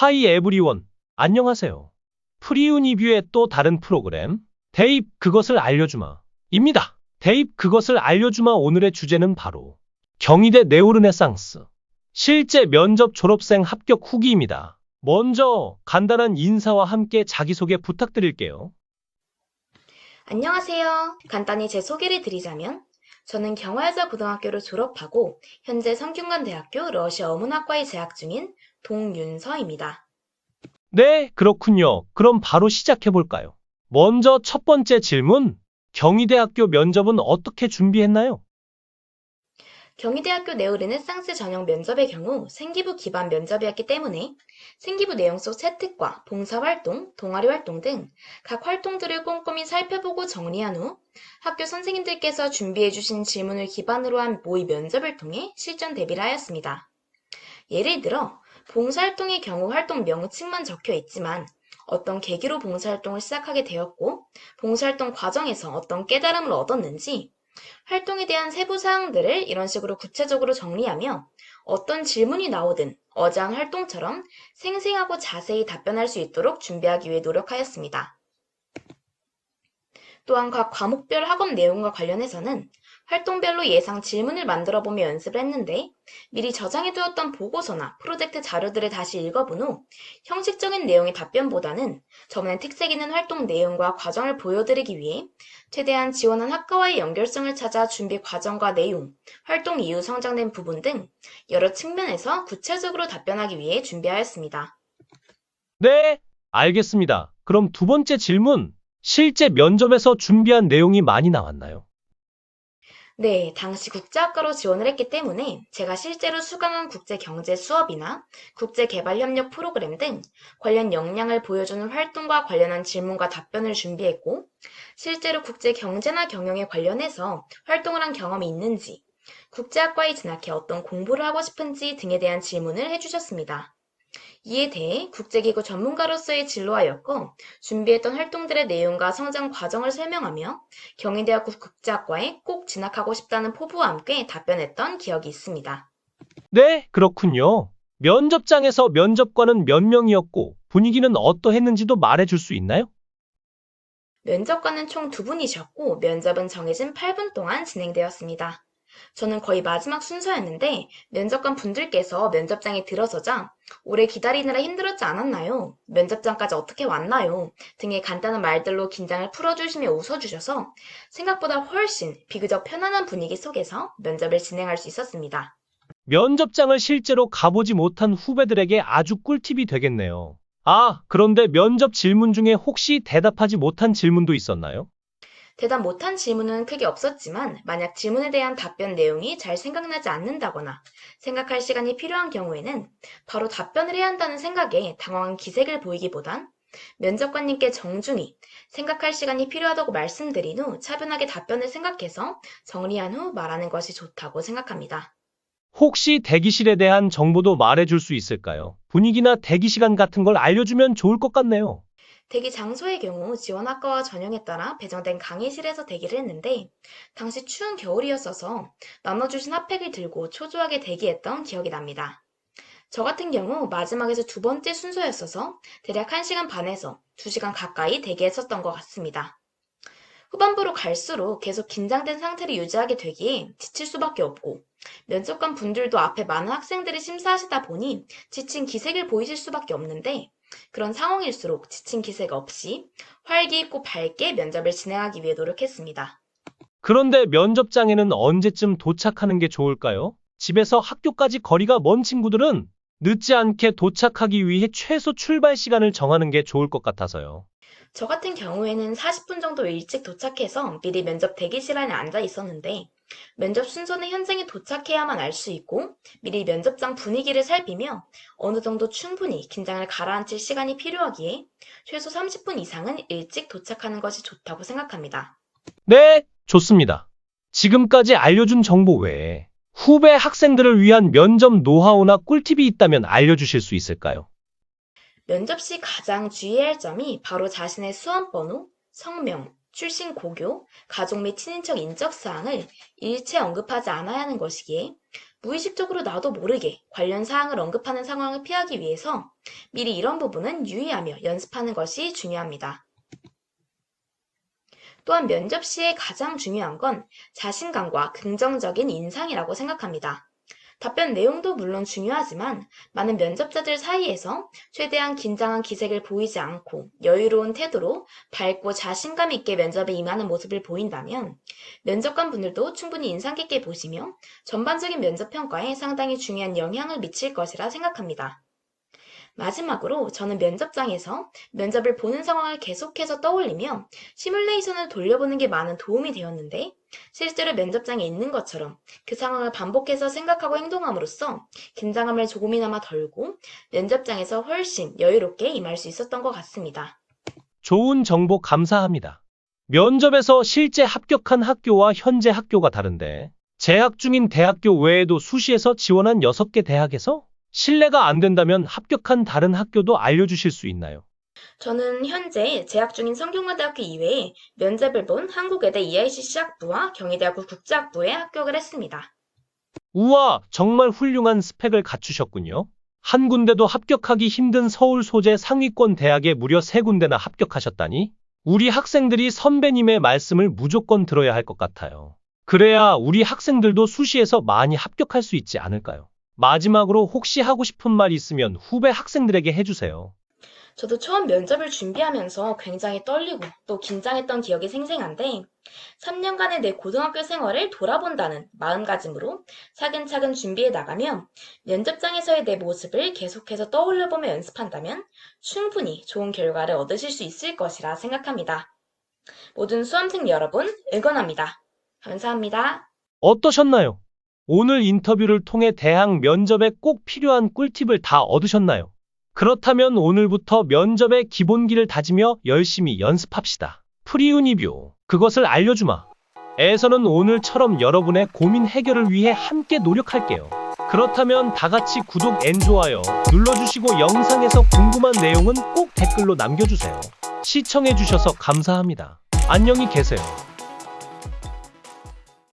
하이 에브리원. 안녕하세요. 프리유니뷰의 또 다른 프로그램, 대입 그것을 알려주마. 입니다. 대입 그것을 알려주마 오늘의 주제는 바로 경희대 네오르네상스. 실제 면접 졸업생 합격 후기입니다. 먼저 간단한 인사와 함께 자기소개 부탁드릴게요. 안녕하세요. 간단히 제 소개를 드리자면 저는 경화여자 고등학교를 졸업하고 현재 성균관대학교 러시아 어문학과에 재학 중인 동윤서입니다. 네, 그렇군요. 그럼 바로 시작해볼까요? 먼저 첫 번째 질문. 경희대학교 면접은 어떻게 준비했나요? 경희대학교 네오르네상스 전형 면접의 경우 생기부 기반 면접이었기 때문에 생기부 내용 속 채특과 봉사활동, 동아리활동 등 각 활동들을 꼼꼼히 살펴보고 정리한 후 학교 선생님들께서 준비해주신 질문을 기반으로 한 모의 면접을 통해 실전 대비를 하였습니다. 예를 들어 봉사활동의 경우 활동 명칭만 적혀 있지만 어떤 계기로 봉사활동을 시작하게 되었고 봉사활동 과정에서 어떤 깨달음을 얻었는지 활동에 대한 세부 사항들을 이런 식으로 구체적으로 정리하며 어떤 질문이 나오든 어제한 활동처럼 생생하고 자세히 답변할 수 있도록 준비하기 위해 노력하였습니다. 또한 각 과목별 학업 내용과 관련해서는 활동별로 예상 질문을 만들어 보며 연습을 했는데 미리 저장해 두었던 보고서나 프로젝트 자료들을 다시 읽어본 후 형식적인 내용의 답변보다는 저만의 특색 있는 활동 내용과 과정을 보여드리기 위해 최대한 지원한 학과와의 연결성을 찾아 준비 과정과 내용, 활동 이후 성장된 부분 등 여러 측면에서 구체적으로 답변하기 위해 준비하였습니다. 네, 알겠습니다. 그럼 두 번째 질문. 실제 면접에서 준비한 내용이 많이 나왔나요? 네, 당시 국제학과로 지원을 했기 때문에 제가 실제로 수강한 국제경제 수업이나 국제개발협력 프로그램 등 관련 역량을 보여주는 활동과 관련한 질문과 답변을 준비했고, 실제로 국제경제나 경영에 관련해서 활동을 한 경험이 있는지, 국제학과에 진학해 어떤 공부를 하고 싶은지 등에 대한 질문을 해주셨습니다. 이에 대해 국제기구 전문가로서의 진로하였고 준비했던 활동들의 내용과 성장 과정을 설명하며 경희대학교 국제학과에 꼭 진학하고 싶다는 포부와 함께 답변했던 기억이 있습니다. 네, 그렇군요. 면접장에서 면접관은 몇 명이었고 분위기는 어떠했는지도 말해줄 수 있나요? 면접관은 총 두 분이셨고 면접은 정해진 8분 동안 진행되었습니다. 저는 거의 마지막 순서였는데 면접관 분들께서 면접장에 들어서자 오래 기다리느라 힘들었지 않았나요? 면접장까지 어떻게 왔나요? 등의 간단한 말들로 긴장을 풀어주시며 웃어주셔서 생각보다 훨씬 비교적 편안한 분위기 속에서 면접을 진행할 수 있었습니다. 면접장을 실제로 가보지 못한 후배들에게 아주 꿀팁이 되겠네요. 아, 그런데 면접 질문 중에 혹시 대답하지 못한 질문도 있었나요? 대답 못한 질문은 크게 없었지만 만약 질문에 대한 답변 내용이 잘 생각나지 않는다거나 생각할 시간이 필요한 경우에는 바로 답변을 해야 한다는 생각에 당황한 기색을 보이기보단 면접관님께 정중히 생각할 시간이 필요하다고 말씀드린 후 차분하게 답변을 생각해서 정리한 후 말하는 것이 좋다고 생각합니다. 혹시 대기실에 대한 정보도 말해줄 수 있을까요? 분위기나 대기 시간 같은 걸 알려주면 좋을 것 같네요. 대기 장소의 경우 지원학과와 전형에 따라 배정된 강의실에서 대기를 했는데 당시 추운 겨울이었어서 나눠주신 핫팩을 들고 초조하게 대기했던 기억이 납니다. 저 같은 경우 마지막에서 두 번째 순서였어서 대략 1시간 반에서 2시간 가까이 대기했었던 것 같습니다. 후반부로 갈수록 계속 긴장된 상태를 유지하게 되기에 지칠 수밖에 없고 면접관 분들도 앞에 많은 학생들이 심사하시다 보니 지친 기색을 보이실 수밖에 없는데 그런 상황일수록 지친 기색 없이 활기 있고 밝게 면접을 진행하기 위해 노력했습니다. 그런데 면접장에는 언제쯤 도착하는 게 좋을까요? 집에서 학교까지 거리가 먼 친구들은 늦지 않게 도착하기 위해 최소 출발 시간을 정하는 게 좋을 것 같아서요. 저 같은 경우에는 40분 정도 일찍 도착해서 미리 면접 대기실 안에 앉아 있었는데 면접 순서는 현장에 도착해야만 알 수 있고 미리 면접장 분위기를 살피며 어느 정도 충분히 긴장을 가라앉힐 시간이 필요하기에 최소 30분 이상은 일찍 도착하는 것이 좋다고 생각합니다. 네, 좋습니다. 지금까지 알려준 정보 외에 후배 학생들을 위한 면접 노하우나 꿀팁이 있다면 알려주실 수 있을까요? 면접 시 가장 주의해야 할 점이 바로 자신의 수험 번호, 성명, 출신 고교, 가족 및 친인척 인적 사항을 일체 언급하지 않아야 하는 것이기에 무의식적으로 나도 모르게 관련 사항을 언급하는 상황을 피하기 위해서 미리 이런 부분은 유의하며 연습하는 것이 중요합니다. 또한 면접 시에 가장 중요한 건 자신감과 긍정적인 인상이라고 생각합니다. 답변 내용도 물론 중요하지만 많은 면접자들 사이에서 최대한 긴장한 기색을 보이지 않고 여유로운 태도로 밝고 자신감 있게 면접에 임하는 모습을 보인다면 면접관 분들도 충분히 인상 깊게 보시며 전반적인 면접 평가에 상당히 중요한 영향을 미칠 것이라 생각합니다. 마지막으로 저는 면접장에서 면접을 보는 상황을 계속해서 떠올리며 시뮬레이션을 돌려보는 게 많은 도움이 되었는데 실제로 면접장에 있는 것처럼 그 상황을 반복해서 생각하고 행동함으로써 긴장감을 조금이나마 덜고 면접장에서 훨씬 여유롭게 임할 수 있었던 것 같습니다. 좋은 정보 감사합니다. 면접에서 실제 합격한 학교와 현재 학교가 다른데 재학 중인 대학교 외에도 수시에서 지원한 6개 대학에서 신뢰가 안 된다면 합격한 다른 학교도 알려주실 수 있나요? 저는 현재 재학 중인 성균관대학교 이외에 면접을 본 한국외대 EICC 학부와 경희대학교 국제학부에 합격을 했습니다. 우와, 정말 훌륭한 스펙을 갖추셨군요. 한 군데도 합격하기 힘든 서울 소재 상위권 대학에 무려 세 군데나 합격하셨다니? 우리 학생들이 선배님의 말씀을 무조건 들어야 할 것 같아요. 그래야 우리 학생들도 수시에서 많이 합격할 수 있지 않을까요? 마지막으로 혹시 하고 싶은 말 있으면 후배 학생들에게 해주세요. 저도 처음 면접을 준비하면서 굉장히 떨리고 또 긴장했던 기억이 생생한데 3년간의 내 고등학교 생활을 돌아본다는 마음가짐으로 차근차근 준비해 나가면 면접장에서의 내 모습을 계속해서 떠올려보며 연습한다면 충분히 좋은 결과를 얻으실 수 있을 것이라 생각합니다. 모든 수험생 여러분 응원합니다. 감사합니다. 어떠셨나요? 오늘 인터뷰를 통해 대학 면접에 꼭 필요한 꿀팁을 다 얻으셨나요? 그렇다면 오늘부터 면접의 기본기를 다지며 열심히 연습합시다. 프리유니뷰, 그것을 알려주마. 에서는 오늘처럼 여러분의 고민 해결을 위해 함께 노력할게요. 그렇다면 다 같이 구독 앤 좋아요 눌러주시고 영상에서 궁금한 내용은 꼭 댓글로 남겨주세요. 시청해주셔서 감사합니다. 안녕히 계세요.